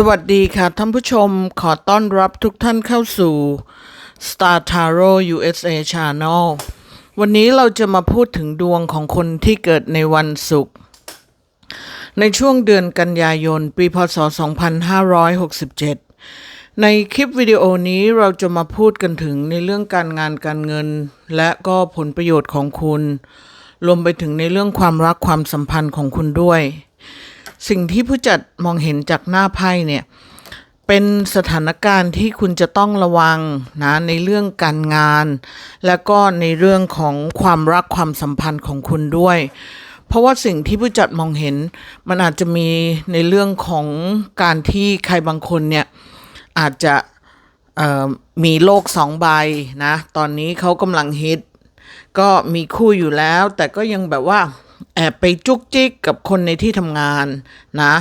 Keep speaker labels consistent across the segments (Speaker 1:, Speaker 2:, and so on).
Speaker 1: สวัสดีค่ะท่านผู้ชมขอต้อนรับทุกท่านเข้าสู่ Star Tarot USA Channel วันนี้เราจะมาพูดถึงดวงของคนที่เกิดในวันศุกร์ในช่วงเดือนกันยายน ปีพศ 2567 ในคลิปวิดีโอนี้เราจะมาพูดกันถึงในเรื่องการงานการเงิน และก็ผลประโยชน์ของคุณ รวมไปถึงในเรื่องความรักความสัมพันธ์ของคุณด้วย สิ่งที่ผู้จัดมองเห็นจากหน้าไพ่เนี่ยเป็นสถานการณ์ที่คุณจะต้องระวังนะในเรื่องการงาน และก็ในเรื่องของความรักความสัมพันธ์ของคุณด้วย เพราะว่าสิ่งที่ผู้จัดมองเห็น มันอาจจะมีในเรื่องของการที่ใครบางคนเนี่ยอาจจะมีโลกสองใบนะ ตอนนี้เขากำลังฮิต ก็มีคู่อยู่แล้ว แต่ก็ยังแบบว่า แอบไปจุกจิกกับคนในที่ทำงานนะ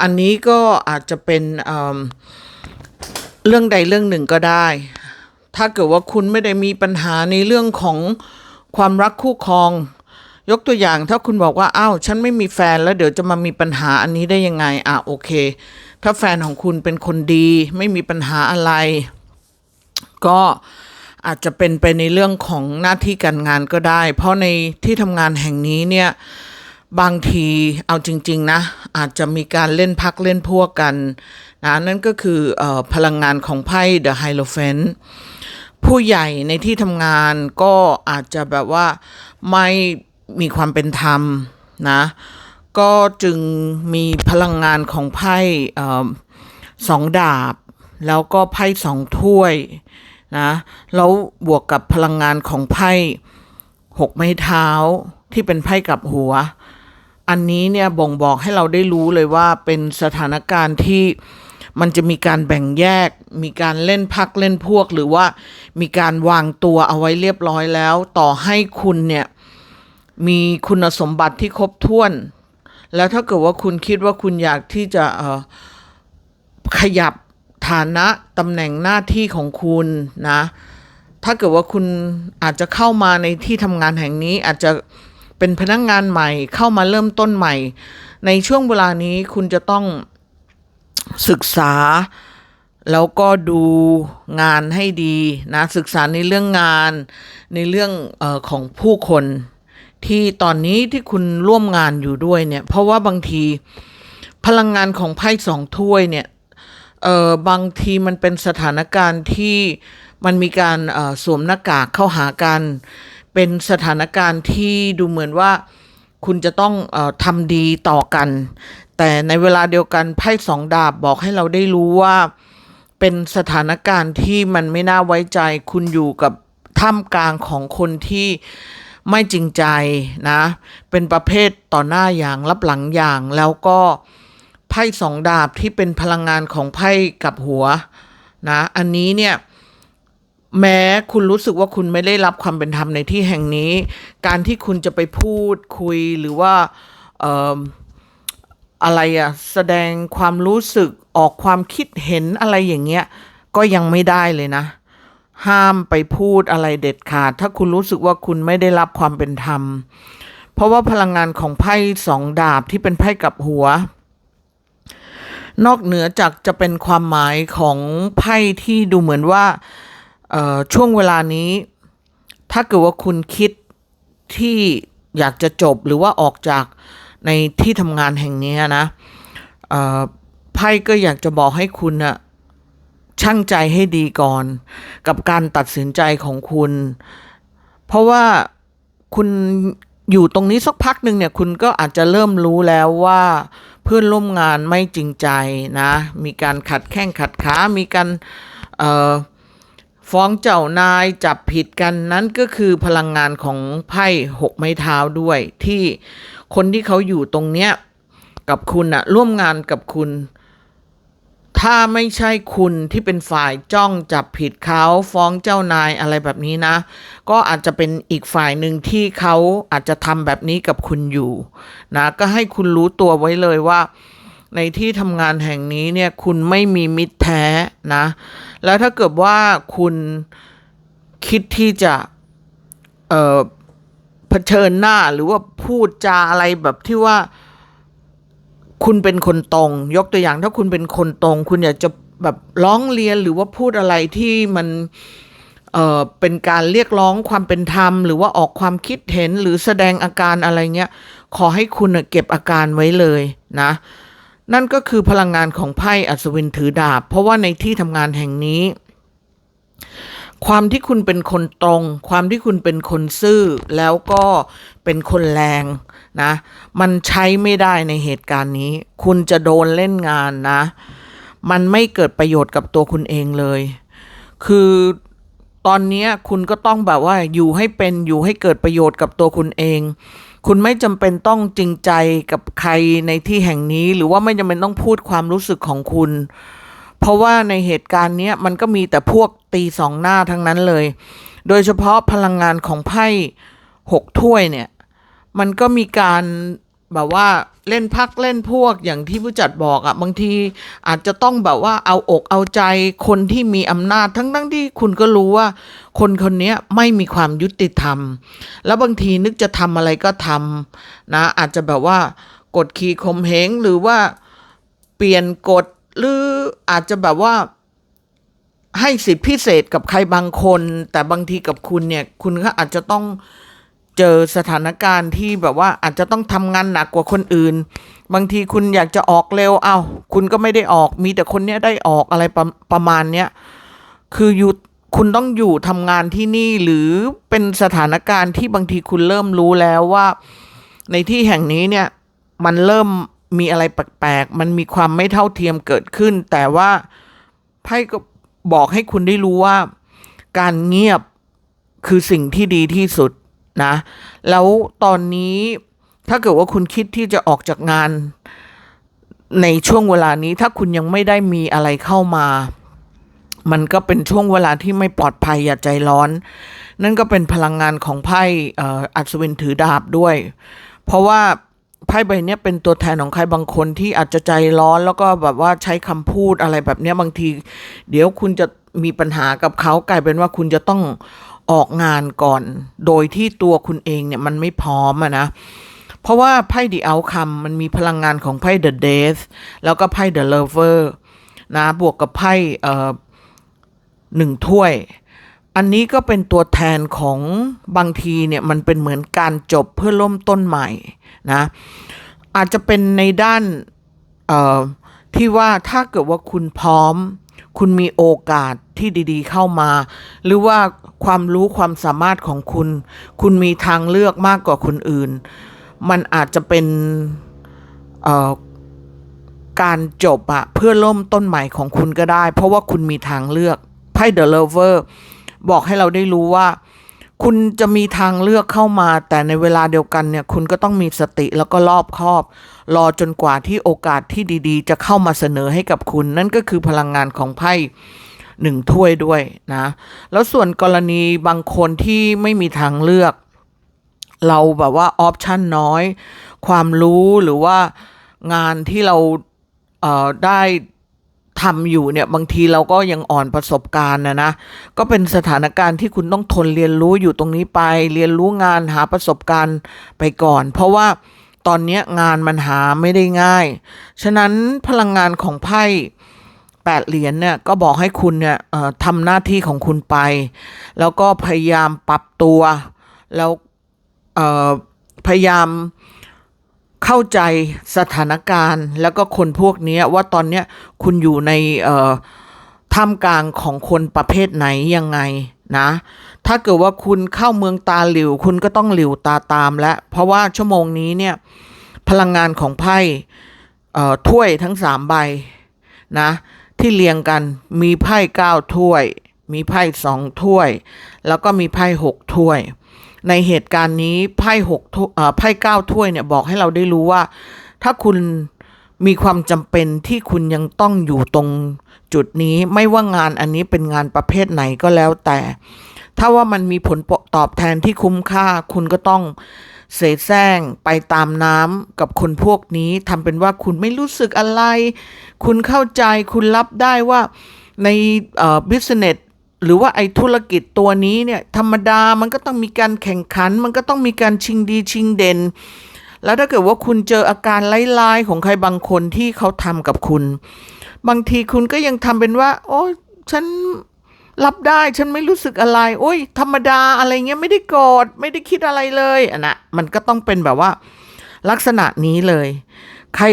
Speaker 1: อันนี้ก็อาจจะเป็นเเรื่องใดเรื่องหนึ่งก็ได้ ถ้าเกิดว่าคุณไม่ได้มีปัญหาในเรื่องของความรักคู่ครอง ยกตัวอย่างถ้าคุณบอกว่าอ้าวฉันไม่มีแฟนแล้วเดี๋ยวจะมามีปัญหาอันนี้ได้ยังไงอะโอเค ถ้าแฟนของคุณเป็นคนดี ไม่มีปัญหาอะไร ก็ อาจจะเป็นไปในเรื่องของหน้าที่การงานก็ได้ เพราะในที่ทำงานแห่งนี้เนี่ยบางทีเอาจริง ๆ นะ อาจจะมีการเล่นพักเล่นพวกกันนะนั่นก็คือออพลังงานของไพ่ The Hierophant ผู้ใหญ่ในที่ทำงานก็อาจจะแบบว่าไม่มีความเป็นธรรมนะ ก็จึงมีพลังงานของไพ่สองดาบ แล้วก็ไพ่สองถ้วย นะแล้วบวกกับพลังงานของไพ่หกไม้เท้าที่เป็นไพ่กับหัว อันนี้เนี่ยบ่งบอกให้เราได้รู้เลยว่าเป็นสถานการณ์ที่มันจะมีการแบ่งแยก มีการเล่นพักเล่นพวก หรือว่ามีการวางตัวเอาไว้เรียบร้อยแล้ว ต่อให้คุณเนี่ยมีคุณสมบัติที่ครบถ้วน แล้วถ้าเกิดว่าคุณคิดว่าคุณอยากที่จะขยับ ฐานะตำแหน่งหน้าที่ของคุณนะ ถ้าเกิดว่าคุณอาจจะเข้ามาในที่ทำงานแห่งนี้อาจจะเป็นพนักงานใหม่เข้ามาเริ่มต้นใหม่ ในช่วงเวลานี้คุณจะต้องศึกษา แล้วก็ดูงานให้ดีนะ ศึกษาในเรื่องงาน ในเรื่องออของผู้คนที่ตอนนี้ที่คุณร่วมงานอยู่ด้วยเนี่ย เพราะว่าบางทีพลังงานของไพ่สองถ้วยเนี่ย เออบางทีมันเป็นสถานการณ์ที่มันมีการสวมหน้ากากเข้าหากัน เป็นสถานการณ์ที่ดูเหมือนว่าคุณจะต้องอทำดีต่อกัน แต่ในเวลาเดียวกันไพ่สองดาบบอกให้เราได้รู้ว่าเป็นสถานการณ์ที่มันไม่น่าไว้ใจ คุณอยู่กับท่ามกลางของคนที่ไม่จริงใจนะ เป็นประเภทต่อหน้าอย่างรับหลังอย่างแล้วก็ ไพ่สองดาบที่เป็นพลังงานของไพ่กับหัวนะอันนี้เนี่ยแม้คุณรู้สึกว่าคุณไม่ได้รับความเป็นธรรมในที่แห่งนี้ การที่คุณจะไปพูดคุยหรือว่าอออะไรอะแสดงความรู้สึกออกความคิดเห็นอะไรอย่างเงี้ยก็ยังไม่ได้เลยนะ ห้ามไปพูดอะไรเด็ดขาด ถ้าคุณรู้สึกว่าคุณไม่ได้รับความเป็นธรรม เพราะว่าพลังงานของไพ่สองดาบที่เป็นไพ่กับหัว นอกเหนือจากจะเป็นความหมายของไพ่ที่ดูเหมือนว่าช่วงเวลานี้ ถ้าเกิดว่าคุณคิดที่อยากจะจบหรือว่าออกจากในที่ทำงานแห่งนี้นะไพ่ก็อยากจะบอกให้คุณนะช่างใจให้ดีก่อน กับการตัดสินใจของคุณ เพราะว่าคุณอยู่ตรงนี้สักพักหนึ่งเนี่ยคุณก็อาจจะเริ่มรู้แล้วว่า เพื่อนร่วมงานไม่จริงใจนะ มีการขัดแข้งขัดขา มีการฟ้องเจ้านายจับผิดกันนั้นก็คือพลังงานของไพ่หกไม้เท้าด้วย ที่คนที่เขาอยู่ตรงเนี้ยกับคุณอะร่วมงานกับคุณ ถ้าไม่ใช่คุณที่เป็นฝ่ายจ้องจับผิดเขาฟ้องเจ้านายอะไรแบบนี้นะ ก็อาจจะเป็นอีกฝ่ายหนึ่งที่เขาอาจจะทำแบบนี้กับคุณอยู่นะก็ให้คุณรู้ตัวไว้เลยว่า ในที่ทำงานแห่งนี้เนี่ยคุณไม่มีมิตรแท้นะ แล้วถ้าเกิดว่าคุณคิดที่จะเอ่อเผชิญหน้าหรือว่าพูดจาอะไรแบบที่ว่าคุณเป็นคนตรง ยกตัวอย่างถ้าคุณเป็นคนตรง คุณอยากจะแบบร้องเรียนหรือว่าพูดอะไรที่มัน เอ่อเป็นการเรียกร้องความเป็นธรรม หรือว่าออกความคิดเห็นหรือแสดงอาการอะไรเงี้ย ขอให้คุณน่ะเก็บอาการไว้เลยนะ นั่นก็คือพลังงานของไพ่อัศวินถือดาบ เพราะว่าในที่ทำงานแห่งนี้ ความที่คุณเป็นคนตรง ความที่คุณเป็นคนซื่อ แล้วก็เป็นคนแรงนะ มันใช้ไม่ได้ในเหตุการณ์นี้ คุณจะโดนเล่นงานนะ มันไม่เกิดประโยชน์กับตัวคุณเองเลย คือ ตอนนี้คุณก็ต้องแบบว่าอยู่ให้เป็นอยู่ให้เกิดประโยชน์กับตัวคุณเอง คุณไม่จำเป็นต้องจริงใจกับใครในที่แห่งนี้ หรือว่าไม่จำเป็นต้องพูดความรู้สึกของคุณ เพราะว่าในเหตุการณ์นี้มันก็มีแต่พวกตีสองหน้าทั้งนั้นเลย โดยเฉพาะพลังงานของไพ่หกถ้วยเนี่ย มันก็มีการ แบบว่าเล่นพักเล่นพวกอย่างที่ผู้จัดบอกอะ่ะ บางทีอาจจะต้องแบบว่าเอาอกเอาใจคนที่มีอำนาจทั้งทั้งที่คุณก็รู้ว่า คนคนนี้ไม่มีความยุติธรรม แล้วบางทีนึกจะทำอะไรก็ทำนะ อาจจะแบบว่ากดขี่ข่มเหงหรือว่าเปลี่ยนกฎหรืออาจจะแบบว่าให้สิทธิพิเศษกับใครบางคน แต่บางทีกับคุณเนี่ย คุณก็อาจจะต้อง เจอสถานการณ์ที่แบบว่าอาจจะต้องทำงานหนักกว่าคนอื่น บางทีคุณอยากจะออกเร็วเอา้าคุณก็ไม่ได้ออกมีแต่คนเนี้ยได้ออกอะไรประประมาณเนี้ยคืออยู่คุณต้องอยู่ทำงานที่นี่หรือเป็นสถานการณ์ที่บางทีคุณเริ่มรู้แล้วว่า ในที่แห่งนี้เนี่ยมันเริ่มมีอะไรแปลกๆ มันมีความไม่เท่าเทียมเกิดขึ้น แต่ว่าไพ่ก็บอกให้คุณได้รู้ว่า การเงียบคือสิ่งที่ดีที่สุด นะ แล้วตอนนี้ถ้าเกิดว่าคุณคิดที่จะออกจากงานในช่วงเวลานี้ถ้าคุณยังไม่ได้มีอะไรเข้ามา มันก็เป็นช่วงเวลาที่ไม่ปลอดภัยอย่าใจร้อน นั่นก็เป็นพลังงานของไพ่อัศวินถือดาบด้วย เพราะว่าไพ่ใบนี้เป็นตัวแทนของใครบางคนที่อาจจะใจร้อนแล้วก็แบบว่าใช้คำพูดอะไรแบบนี้บางที เดี๋ยวคุณจะมีปัญหากับเขากลายเป็นว่าคุณจะต้อง ออกงานก่อน โดยที่ตัวคุณเองเนี่ยมันไม่พร้อมอะนะ เพราะว่าไพ่ดีเอาคัมมันมีพลังงานของไพ่ The Death แล้วก็ไพ่ The Lover นะบวกกับไพ่เอ่อหนึ่งถ้วย อันนี้ก็เป็นตัวแทนของบางทีเนี่ยมันเป็นเหมือนการจบเพื่อเริ่มต้นใหม่นะอาจจะเป็นในด้านที่ว่าถ้าเกิดว่าคุณพร้อม คุณมีโอกาสที่ดี ๆ เข้ามา หรือว่า ความรู้ความสามารถของคุณ คุณมีทางเลือกมากกว่าคนอื่น มันอาจจะเป็นการจบอะเพื่อเริ่มต้นใหม่ของคุณก็ได้ เพราะว่าคุณมีทางเลือกไพ่ The Lover บอกให้เราได้รู้ว่า คุณจะมีทางเลือกเข้ามา แต่ในเวลาเดียวกันเนี่ย คุณก็ต้องมีสติแล้วก็รอบคอบ รอจนกว่าที่โอกาสที่ดี ๆ จะเข้ามาเสนอให้กับคุณ นั่นก็คือพลังงานของไพ่ หนึ่งถ้วยด้วยนะ แล้วส่วนกรณีบางคนที่ไม่มีทางเลือก เราแบบว่าออปชันน้อย ความรู้หรือว่างานที่เราเได้ทำอยู่เนี่ยบางทีเราก็ยังอ่อนประสบการณ์นะนะ ก็เป็นสถานการณ์ที่คุณต้องทนเรียนรู้อยู่ตรงนี้ไป เรียนรู้งานหาประสบการณ์ไปก่อน เพราะว่าตอนนี้งานมันหาไม่ได้ง่าย ฉะนั้นพลังงานของไพ่ แปดเหรียญเนี่ยก็บอกให้คุณเนี่ยทำหน้าที่ของคุณไป แล้วก็พยายามปรับตัว แล้วพยายามเข้าใจสถานการณ์ แล้วก็คนพวกนี้ว่าตอนเนี้ยคุณอยู่ในท่ามกลางของคนประเภทไหนยังไงนะ ถ้าเกิดว่าคุณเข้าเมืองตาหลิว คุณก็ต้องหลิวตาตามและ เพราะว่าชั่วโมงนี้เนี่ยพลังงานของไพ่ถ้วยทั้งสามใบนะ ที่เรียงกันมีไพ่เก้าถ้วย มีไพ่สองถ้วย แล้วก็มีไพ่หกถ้วย ในเหตุการณ์นี้ไพ่หกไพ่เก้าถ้วยเนี่ยบอกให้เราได้รู้ว่า ถ้าคุณมีความจำเป็นที่คุณยังต้องอยู่ตรงจุดนี้ไม่ว่างานอันนี้เป็นงานประเภทไหนก็แล้วแต่ ถ้าว่ามันมีผลตอบแทนที่คุ้มค่าคุณก็ต้อง เสแสร้งไปตามน้ำกับคนพวกนี้ทำเป็นว่าคุณไม่รู้สึกอะไร คุณเข้าใจคุณรับได้ว่าในเอ่อ business หรือว่าไอ้ธุรกิจตัวนี้เนี่ยธรรมดามันก็ต้องมีการแข่งขัน มันก็ต้องมีการชิงดีชิงเด่น แล้วถ้าเกิดว่าคุณเจออาการไล่ๆของใครบางคนที่เขาทำกับคุณ บางทีคุณก็ยังทำเป็นว่า โอ้ฉัน รับได้ฉันไม่รู้สึกอะไร โอ้ย ธรรมดาอะไรเงี้ยไม่ได้โกรธไม่ได้คิดอะไรเลยอันนะมันก็ต้องเป็นแบบว่า ลักษณะนี้เลย ใคร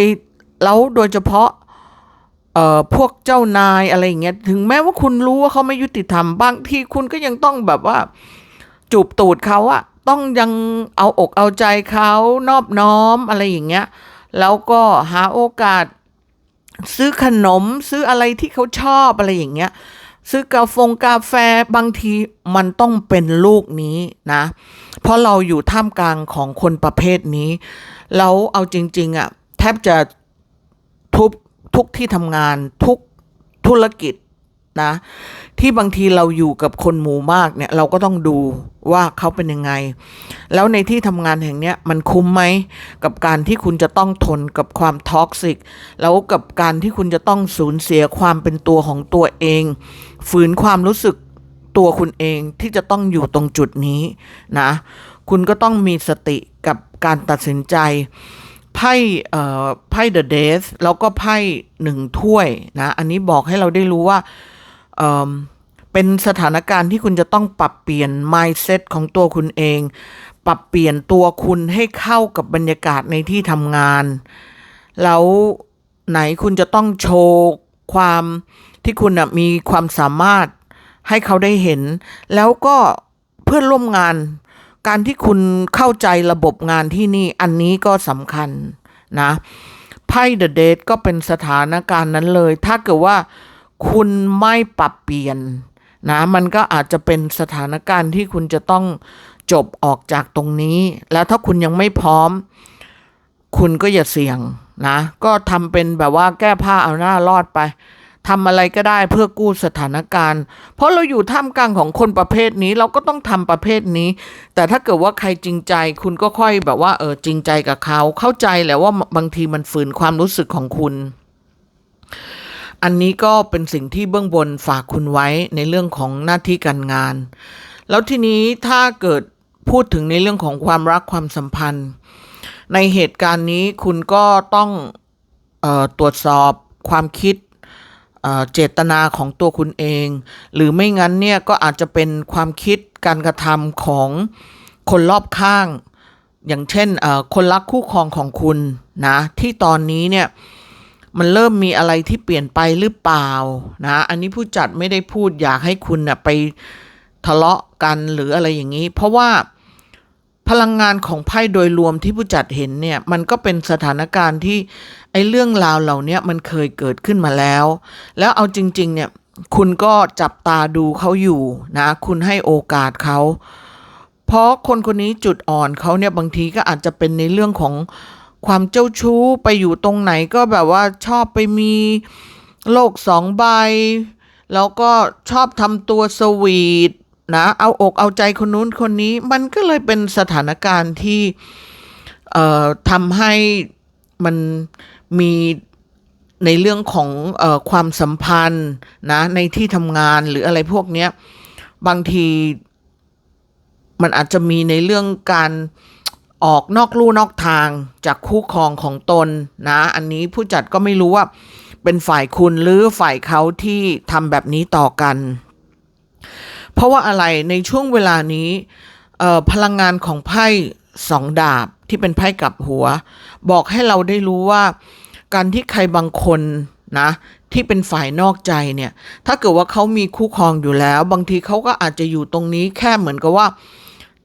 Speaker 1: แล้วโดยเฉพาะเอ่อพวกเจ้านายอะไรเงี้ยถึงแม้ว่าคุณรู้ว่าเขาไม่ยุติธรรมบางทีคุณก็ยังต้องแบบว่า จูบตูดเขาอะต้องยังเอาอกเอาใจเขานอบน้อมอะไรอย่างเงี้ย แล้วก็หาโอกาสซื้อขนมซื้ออะไรที่เขาชอบอะไรอย่างเงี้ย ซื้อกาแฟงกาแฟบางทีมันต้องเป็นลูกนี้นะ เพราะเราอยู่ท่ามกลางของคนประเภทนี้ แล้วเอาจริงๆอะแทบจะทุบทุกที่ทำงานทุกธุรกิจ นะ ที่บางทีเราอยู่กับคนหมู่มากเนี่ย เราก็ต้องดูว่าเขาเป็นยังไง แล้วในที่ทำงานแห่งนี้มันคุ้มไหมกับการที่คุณจะต้องทนกับความท็อกซิก แล้วกับการที่คุณจะต้องสูญเสียความเป็นตัวของตัวเอง ฝืนความรู้สึกตัวคุณเองที่จะต้องอยู่ตรงจุดนี้นะ คุณก็ต้องมีสติกับการตัดสินใจไพ่เอ่อไพ่เดอะเดสแล้วก็ไพ่หนึ่งถ้วยนะ อันนี้บอกให้เราได้รู้ว่า เอ่อเป็นสถานการณ์ที่คุณจะต้องปรับเปลี่ยน mindset ของตัวคุณเอง ปรับเปลี่ยนตัวคุณให้เข้ากับบรรยากาศในที่ทำงาน แล้วไหนคุณจะต้องโชว์ความที่คุณน่ะมีความสามารถให้เขาได้เห็น แล้วก็เพื่อนร่วมงาน การที่คุณเข้าใจระบบงานที่นี่อันนี้ก็สำคัญนะไพ่เดอะเดทก็เป็นสถานการณ์นั้นเลย ถ้าเกิดว่า คุณไม่ปรับเปลี่ยนนะมันก็อาจจะเป็นสถานการณ์ที่คุณจะต้องจบออกจากตรงนี้ แล้วถ้าคุณยังไม่พร้อม คุณก็อย่าเสี่ยงนะ ก็ทำเป็นแบบว่าแก้ผ้าเอาหน้ารอดไปทำอะไรก็ได้เพื่อกู้สถานการณ์ เพราะเราอยู่ท่ามกลางของคนประเภทนี้เราก็ต้องทำประเภทนี้ แต่ถ้าเกิดว่าใครจริงใจ คุณก็ค่อยแบบว่าเออจริงใจกับเขา เข้าใจแหละว่าบางทีมันฝืนความรู้สึกของคุณ อันนี้ก็เป็นสิ่งที่เบื้องบนฝากคุณไว้ในเรื่องของหน้าที่การงาน แล้วทีนี้ถ้าเกิดพูดถึงในเรื่องของความรักความสัมพันธ์ ในเหตุการณ์นี้คุณก็ต้องออตรวจสอบความคิดเเจตนาของตัวคุณเอง หรือไม่งั้นเนี่ยก็อาจจะเป็นความคิดการกระทำของคนรอบข้าง อย่างเช่นคนรักคู่ครองของคุณนะที่ตอนนี้เนี่ย มันเริ่มมีอะไรที่เปลี่ยนไปหรือเปล่านะ อันนี้ผู้จัดไม่ได้พูดอยากให้คุณนะ่ะไปทะเลาะกันหรืออะไรอย่างนี้ เพราะว่าพลังงานของไพ่โดยรวมที่ผู้จัดเห็นเนี่ย มันก็เป็นสถานการณ์ที่ไอ้เรื่องราวเหล่านี้มันเคยเกิดขึ้นมาแล้ว แล้วเอาจริง ๆ เนี่ย คุณก็จับตาดูเขาอยู่นะ คุณให้โอกาสเขา เพราะคนคนนี้จุดอ่อนเขาเนี่ยบางทีก็อาจจะเป็นในเรื่องของ ความเจ้าชู้ไปอยู่ตรงไหนก็แบบว่าชอบไปมีโลกสองใบ แล้วก็ชอบทำตัวสวีทนะเอาอกเอาใจคนนู้นคนนี้ มันก็เลยเป็นสถานการณ์ที่เอ่อทำให้มันมีในเรื่องของออความสัมพันธ์นะในที่ทำงานหรืออะไรพวกเนี้ย บางทีมันอาจจะมีในเรื่องการ ออกนอกลู่นอกทางจากคู่ครองของตนนะ อันนี้ผู้จัดก็ไม่รู้ว่าเป็นฝ่ายคุณหรือฝ่ายเขาที่ทำแบบนี้ต่อกัน เพราะว่าอะไรในช่วงเวลานี้พลังงานของไพ่สองดาบที่เป็นไพ่กับหัว บอกให้เราได้รู้ว่า การที่ใครบางคนนะที่เป็นฝ่ายนอกใจเนี่ย ถ้าเกิดว่าเขามีคู่ครองอยู่แล้ว บางทีเขาก็อาจจะอยู่ตรงนี้แค่เหมือนกับว่า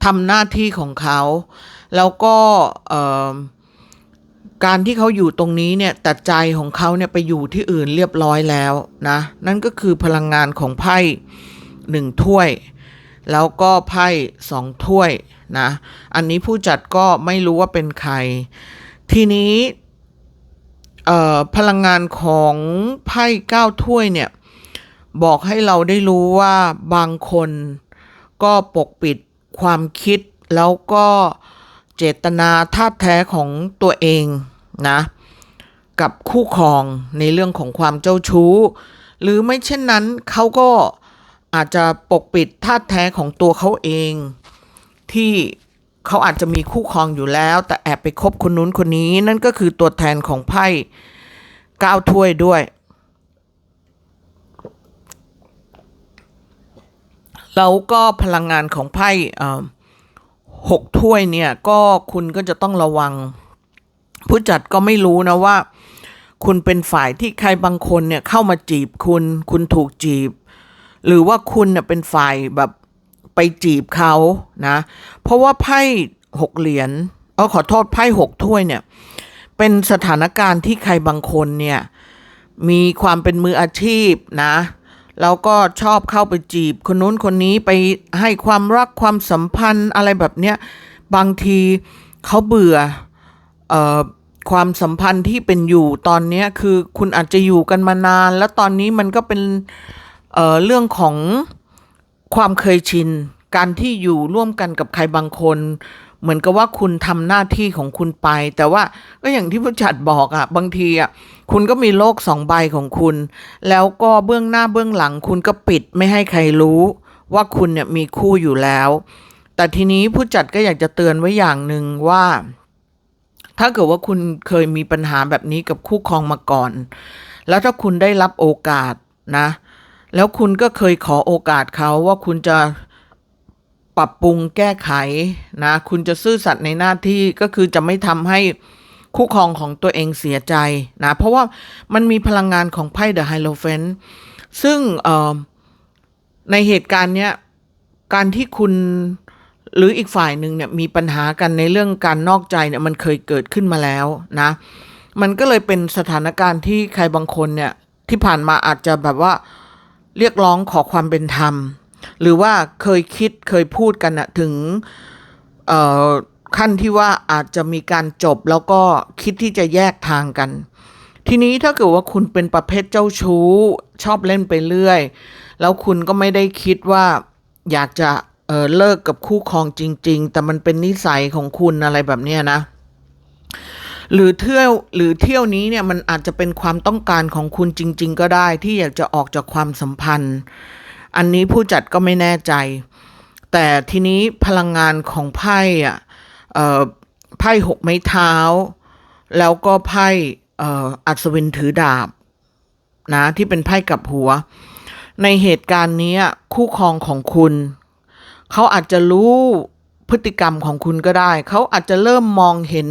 Speaker 1: ทำหน้าที่ของเขา แล้วก็การที่เขาอยู่ตรงนี้เนี่ยแต่ใจของเขาเนี่ยไปอยู่ที่อื่นเรียบร้อยแล้วนะนั่นก็คือพลังงานของไพ่หนึ่งถ้วย แล้วก็ไพ่สองถ้วยนะอันนี้ผู้จัดก็ไม่รู้ว่าเป็นใคร ทีนี้พลังงานของไพ่เก้าถ้วยเนี่ยบอกให้เราได้รู้ว่าบางคนก็ปกปิดความคิดแล้วก็เจตนาท่าแท้ของตัวเองนะกับคู่ครองในเรื่องของความเจ้าชู้ หรือไม่เช่นนั้นเขาก็อาจจะปกปิดท่าแท้ของตัวเขาเอง ที่เขาอาจจะมีคู่ครองอยู่แล้ว แต่แอบไปคบคนนู้นคนนี้นั่นก็คือตัวแทนของไพ่ก้าวถ้วยด้วย แล้วก็พลังงานของไพ่ เอ่อหกถ้วยเนี่ยก็คุณก็จะต้องระวัง ผู้จัดก็ไม่รู้นะว่า คุณเป็นฝ่ายที่ใครบางคนเนี่ยเข้ามาจีบคุณ คุณถูกจีบ หรือว่าคุณเนี่ยเป็นฝ่ายแบบไปจีบเขานะ เพราะว่าไพ่หกเหรียญเออขอโทษไพ่หกถ้วยเนี่ย เป็นสถานการณ์ที่ใครบางคนเนี่ยมีความเป็นมืออาชีพนะ แล้วก็ชอบเข้าไปจีบ คนนู้นคนนี้ไปให้ความรักความสัมพันธ์อะไรแบบเนี้ยบางทีเขาเบื่อออความสัมพันธ์ที่เป็นอยู่ตอนนี้คือคุณอาจจะอยู่กันมานาน แล้วตอนนี้มันก็เป็นเเรื่องของความเคยชิน การที่อยู่ร่วมกันกับใครบางคน เหมือนกับว่าคุณทำหน้าที่ของคุณไป แต่ว่าก็อย่างที่ผู้จัดบอกอะ่ะบางทีอะ่ะคุณก็มีโลกสองใบของคุณ แล้วก็เบื้องหน้าเบื้องหลัง คุณก็ปิดไม่ให้ใครรู้ว่าคุณเนี่ยมีคู่อยู่แล้ว แต่ทีนี้ผู้จัดก็อยากจะเตือนไว้อย่างหนึ่งว่า ถ้าเกิดว่าคุณเคยมีปัญหาแบบนี้กับคู่ครองมาก่อน แล้วถ้าคุณได้รับโอกาสนะ แล้วคุณก็เคยขอโอกาสเขาว่าคุณจะ ปรับปรุงแก้ไขนะคุณจะซื่อสัตย์ในหน้าที่ก็คือจะไม่ทำให้คู่ครองของตัวเองเสียใจนะเพราะว่ามันมีพลังงานของไพ่เดอะไฮโลเฟนซึ่งในเหตุการณ์เนี้ยการที่คุณหรืออีกฝ่ายหนึ่งเนี่ยมีปัญหากันในเรื่องการนอกใจเนี่ยมันเคยเกิดขึ้นมาแล้วนะ มันก็เลยเป็นสถานการณ์ที่ใครบางคนเนี่ยที่ผ่านมาอาจจะแบบว่าเรียกร้องขอความเป็นธรรม หรือว่าเคยคิดเคยพูดกันนะถึงขั้นที่ว่าอาจจะมีการจบแล้วก็คิดที่จะแยกทางกัน ทีนี้ถ้าเกิดว่าคุณเป็นประเภทเจ้าชู้ ชอบเล่นไปเรื่อย แล้วคุณก็ไม่ได้คิดว่าอยากจะเเลิกกับคู่ครองจริง ๆ แต่มันเป็นนิสัยของคุณอะไรแบบนี้นะ หรือเที่ยวหรือเที่ยวนี้เนี่ยมันอาจจะเป็นความต้องการของคุณจริง ๆ ก็ได้ที่อยากจะออกจากความสัมพันธ์ อันนี้ผู้จัดก็ไม่แน่ใจ แต่ทีนี้พลังงานของไพ่อะไพ่หกไม้เท้า แล้วก็ไพ่อัศวินถือดาบนะที่เป็นไพ่กับหัว ในเหตุการณ์นี้คู่ครองของคุณ เขาอาจจะรู้พฤติกรรมของคุณก็ได้ เขาอาจจะเริ่มมองเห็น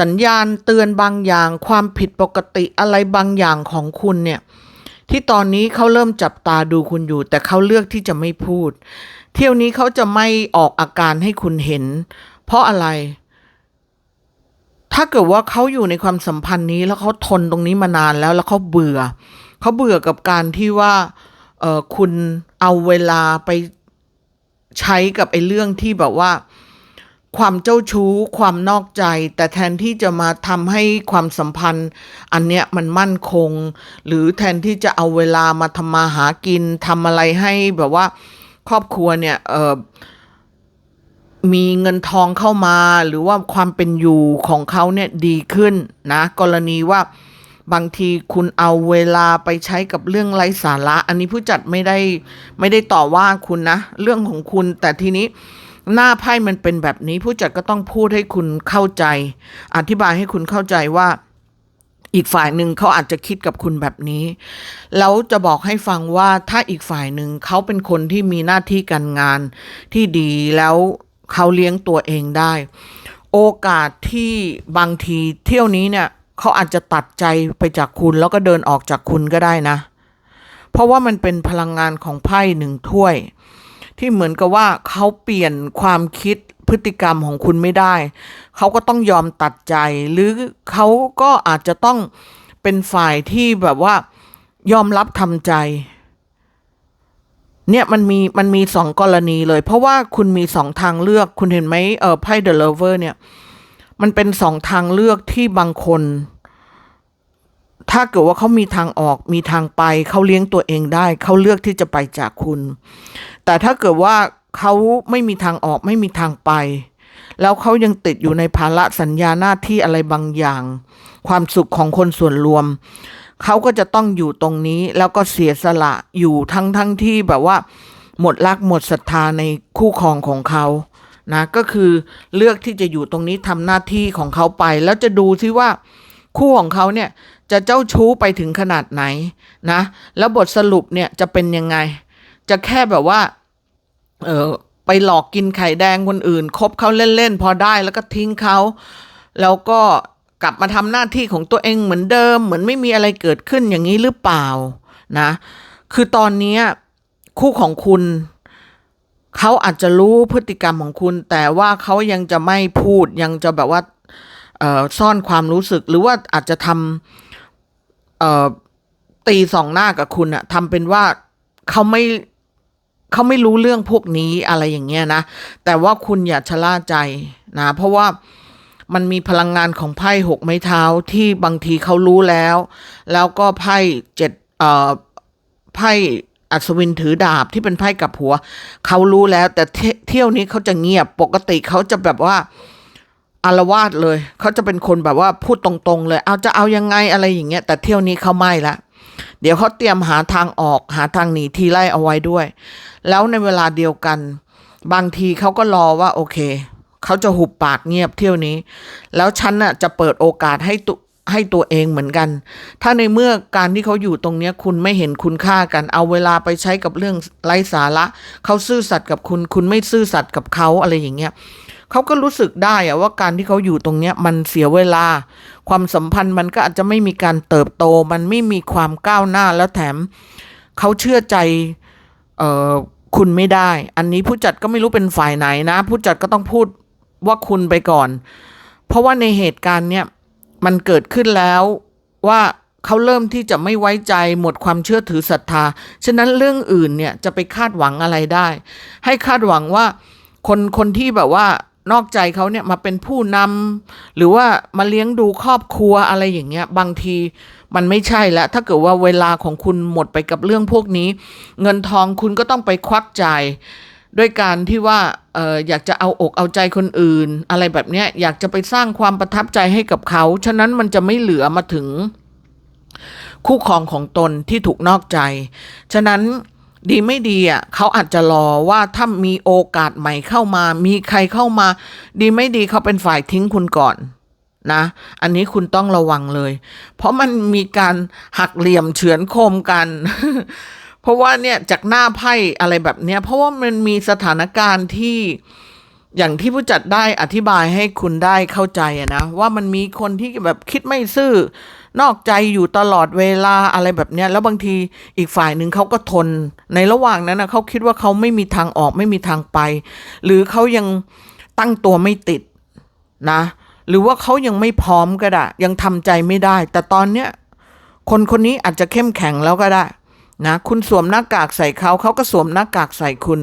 Speaker 1: สัญญาณเตือนบางอย่าง ความผิดปกติอะไรบางอย่างของคุณเนี่ย ที่ตอนนี้เขาเริ่มจับตาดูคุณอยู่ แต่เขาเลือกที่จะไม่พูด เที่ยวนี้เขาจะไม่ออกอาการให้คุณเห็น เพราะอะไร ถ้าเกิดว่าเขาอยู่ในความสัมพันธ์นี้แล้วเขาทนตรงนี้มานานแล้วแล้วเขาเบื่อเขาเบื่อกับการที่ว่าเออคุณเอาเวลาไปใช้กับไอ้เรื่องที่แบบว่า ความเจ้าชู้ความนอกใจ แต่แทนที่จะมาทำให้ความสัมพันธ์ อันเนี้ยมันมั่นคง หรือแทนที่จะเอาเวลามาทำมาหากินทำอะไรให้แบบว่าครอบครัวเนี่ยเออมีเงินทองเข้ามาหรือว่าความเป็นอยู่ของเขาเนี่ยดีขึ้นนะ กรณีว่าบางทีคุณเอาเวลาไปใช้กับเรื่องไร้สาระ อันนี้ผู้จัดไม่ได้ไม่ได้ต่อว่าคุณนะ เรื่องของคุณแต่ทีนี้ หน้าไพ่มันเป็นแบบนี้ ผู้จัดก็ต้องพูดให้คุณเข้าใจ อธิบายให้คุณเข้าใจว่าอีกฝ่ายหนึ่งเขาอาจจะคิดกับคุณแบบนี้ แล้วจะบอกให้ฟังว่าถ้าอีกฝ่ายหนึ่งเขาเป็นคนที่มีหน้าที่การงานที่ดีแล้วเขาเลี้ยงตัวเองได้ โอกาสที่บางทีเที่ยวนี้เนี่ยเขาอาจจะตัดใจไปจากคุณแล้วก็เดินออกจากคุณก็ได้นะ เพราะว่ามันเป็นพลังงานของไพ่หนึ่งถ้วย ที่เหมือนกับว่าเขาเปลี่ยนความคิดพฤติกรรมของคุณไม่ได้ เขาก็ต้องยอมตัดใจ หรือเขาก็อาจจะต้องเป็นฝ่ายที่แบบว่ายอมรับทำใจ เนี่ยมันมีมันมีสองกรณีเลย เพราะว่าคุณมีสองทางเลือก คุณเห็นไหมเออไพ่เดอะเลเวอร์เนี่ย มันเป็นสองทางเลือกที่บางคน ถ้าเกิดว่าเขามีทางออกมีทางไป เขาเลี้ยงตัวเองได้ เขาเลือกที่จะไปจากคุณ แต่ถ้าเกิดว่าเขาไม่มีทางออกไม่มีทางไป แล้วเขายังติดอยู่ในภาระสัญญาหน้าที่อะไรบางอย่าง ความสุขของคนส่วนรวม เขาก็จะต้องอยู่ตรงนี้ แล้วก็เสียสละอยู่ทั้งทั้งที่แบบว่า หมดรักหมดศรัทธาในคู่ครองของเขานะก็คือเลือกที่จะอยู่ตรงนี้ทำหน้าที่ของเขาไป แล้วจะดูซิว่าคู่ของเขาเนี่ยจะเจ้าชู้ไปถึงขนาดไหนนะ แล้วบทสรุปเนี่ยจะเป็นยังไง จะแค่แบบว่า เออไปหลอกกินไข่แดงคนอื่น คบเขาเล่นๆ พอได้แล้วก็ทิ้งเขา แล้วก็กลับมาทำหน้าที่ของตัวเองเหมือนเดิม เหมือนไม่มีอะไรเกิดขึ้นอย่างนี้หรือเปล่านะ คือตอนนี้คู่ของคุณเขาอาจจะรู้พฤติกรรมของคุณ แต่ว่าเขายังจะไม่พูดยังจะแบบว่าซ่อนความรู้สึกหรือว่าอาจจะทำตีสองหน้ากับคุณอะทำเป็นว่าเขาไม่ เขาไม่รู้เรื่องพวกนี้อะไรอย่างเงี้ยนะ แต่ว่าคุณอย่าชะล่าใจนะ เพราะว่ามันมีพลังงานของไพ่หกไม้เท้าที่บางทีเขารู้แล้ว แล้วก็ไพ่เจ็ดเอ่อไพ่อัศวินถือดาบที่เป็นไพ่กับหัว เขารู้แล้ว แต่เทเที่ยวนี้เขาจะเงียบปกติเขาจะแบบว่าอารวาสเลย เขาจะเป็นคนแบบว่าพูดตรงๆเลย เอาจะเอายังไงอะไรอย่างเงี้ย แต่เที่ยวนี้เขาไม่ละ เดี๋ยวเขาเตรียมหาทางออกหาทางหนีทีไล่เอาไว้ด้วย แล้วในเวลาเดียวกัน บางทีเขาก็รอว่าโอเค เขาจะหุบปากเงียบเที่ยวนี้ แล้วฉันน่ะจะเปิดโอกาสให้ตุให้ตัวเองเหมือนกัน ถ้าในเมื่อการที่เขาอยู่ตรงเนี้ยคุณไม่เห็นคุณค่ากัน เอาเวลาไปใช้กับเรื่องไร้สาระ เขาซื่อสัตย์กับคุณ คุณไม่ซื่อสัตย์กับเขาอะไรอย่างเงี้ย เขาก็รู้สึกได้อะว่าการที่เขาอยู่ตรงเนี้ยมันเสียเวลา ความสัมพันธ์มันก็อาจจะไม่มีการเติบโต มันไม่มีความก้าวหน้าแล้วแถมเขาเชื่อใจเออคุณไม่ได้ อันนี้ผู้จัดก็ไม่รู้เป็นฝ่ายไหนนะ ผู้จัดก็ต้องพูดว่าคุณไปก่อน เพราะว่าในเหตุการณ์เนี่ยมันเกิดขึ้นแล้วว่าเขาเริ่มที่จะไม่ไว้ใจหมดความเชื่อถือศรัทธา ฉะนั้นเรื่องอื่นเนี่ยจะไปคาดหวังอะไรได้ ให้คาดหวังว่าคนคนที่แบบว่า นอกใจเขาเนี่ยมาเป็นผู้นำหรือว่ามาเลี้ยงดูครอบครัวอะไรอย่างเงี้ย บางทีมันไม่ใช่แล้ว ถ้าเกิดว่าเวลาของคุณหมดไปกับเรื่องพวกนี้ เงินทองคุณก็ต้องไปควักจ่ายด้วยการที่ว่าอออยากจะเอาอกเอาใจคนอื่น อะไรแบบเนี้ยอยากจะไปสร้างความประทับใจให้กับเขา ฉะนั้นมันจะไม่เหลือมาถึงคู่ครองของตนที่ถูกนอกใจ ฉะนั้น ดีไม่ดีอะเขาอาจจะรอว่าถ้ามีโอกาสใหม่เข้ามา มีใครเข้ามา ดีไม่ดีเขาเป็นฝ่ายทิ้งคุณก่อนนะ อันนี้คุณต้องระวังเลย เพราะมันมีการหักเหลี่ยมเฉือนคมกัน เพราะว่าเนี่ยจากหน้าไพ่อะไรแบบเนี้ย เพราะว่ามันมีสถานการณ์ที่ อย่างที่ผู้จัดได้อธิบายให้คุณได้เข้าใจนะว่ามันมีคนที่แบบคิดไม่ซื่อนอกใจอยู่ตลอดเวลาอะไรแบบเนี้ยแล้วบางทีอีกฝ่ายหนึ่งเขาก็ทน ในระหว่างนั้นนะเขาคิดว่าเขาไม่มีทางออกไม่มีทางไป หรือเขายังตั้งตัวไม่ติดนะ หรือว่าเขายังไม่พร้อมก็ได้ ยังทำใจไม่ได้ แต่ตอนเนี้ยคนคนนี้อาจจะเข้มแข็งแล้วก็ได้ นะคุณสวมหน้ากากใส่เขาเขาก็สวมหน้ากากใส่คุณ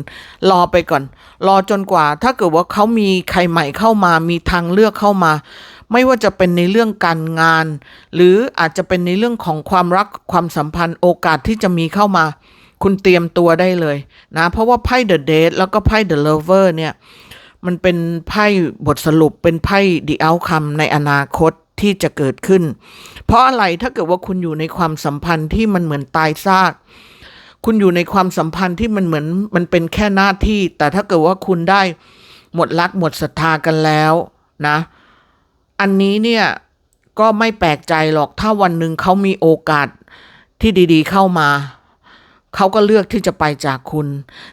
Speaker 1: รอไปก่อน รอจนกว่า ถ้าเกิดว่าเขามีใครใหม่เข้ามา มีทางเลือกเข้ามา ไม่ว่าจะเป็นในเรื่องการงาน หรืออาจจะเป็นในเรื่องของความรักความสัมพันธ์โอกาสที่จะมีเข้ามา คุณเตรียมตัวได้เลยนะ เพราะว่าไพ่เดอะเดทแล้วก็ไพ่เดอะเลเวอร์เนี่ย มันเป็นไพ่บทสรุปเป็นไพ่ดีเอาคำในอนาคต ที่จะเกิดขึ้น เพราะอะไรถ้าเกิดว่าคุณอยู่ในความสัมพันธ์ที่มันเหมือนตายซาก คุณอยู่ในความสัมพันธ์ที่มันเหมือนมันเป็นแค่หน้าที่ แต่ถ้าเกิดว่าคุณได้หมดรักหมดศรัทธากันแล้วนะ อันนี้เนี่ยก็ไม่แปลกใจหรอกถ้าวันหนึ่งเขามีโอกาสที่ดีๆเข้ามา เขาก็เลือกที่จะไปจากคุณ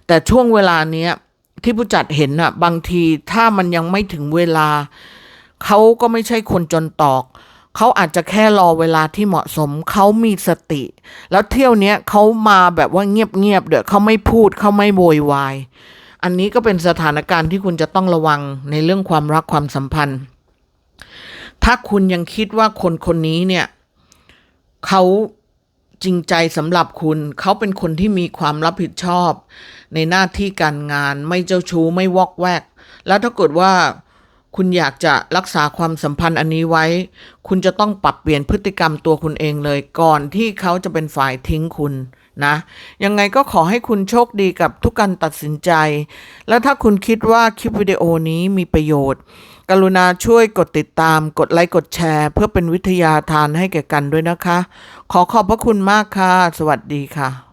Speaker 1: แต่ช่วงเวลาเนี้ยที่ผู้จัดเห็นอะบางทีถ้ามันยังไม่ถึงเวลา เขาก็ไม่ใช่คนจนตอก เขาอาจจะแค่รอเวลาที่เหมาะสม เขามีสติ แล้วเที่ยวเนี้ยเขามาแบบว่าเงียบๆเดี๋ยวเขาไม่พูดเขาไม่โวยวาย อันนี้ก็เป็นสถานการณ์ที่คุณจะต้องระวังในเรื่องความรักความสัมพันธ์ ถ้าคุณยังคิดว่าคนคนนี้เนี่ยเขาจริงใจสำหรับคุณ เขาเป็นคนที่มีความรับผิดชอบ ในหน้าที่การงานไม่เจ้าชู้ไม่วอกแวก แล้วถ้าเกิดว่า คุณอยากจะรักษาความสัมพันธ์อันนี้ไว้ คุณจะต้องปรับเปลี่ยนพฤติกรรมตัวคุณเองเลย ก่อนที่เขาจะเป็นฝ่ายทิ้งคุณนะ ยังไงก็ขอให้คุณโชคดีกับทุกการตัดสินใจ และถ้าคุณคิดว่าคลิปวิดีโอนี้มีประโยชน์ กรุณาช่วยกดติดตาม กดไลค์ กดแชร์ เพื่อเป็นวิทยาทานให้แก่กันด้วยนะคะ ขอขอบพระคุณมากค่ะ สวัสดีค่ะ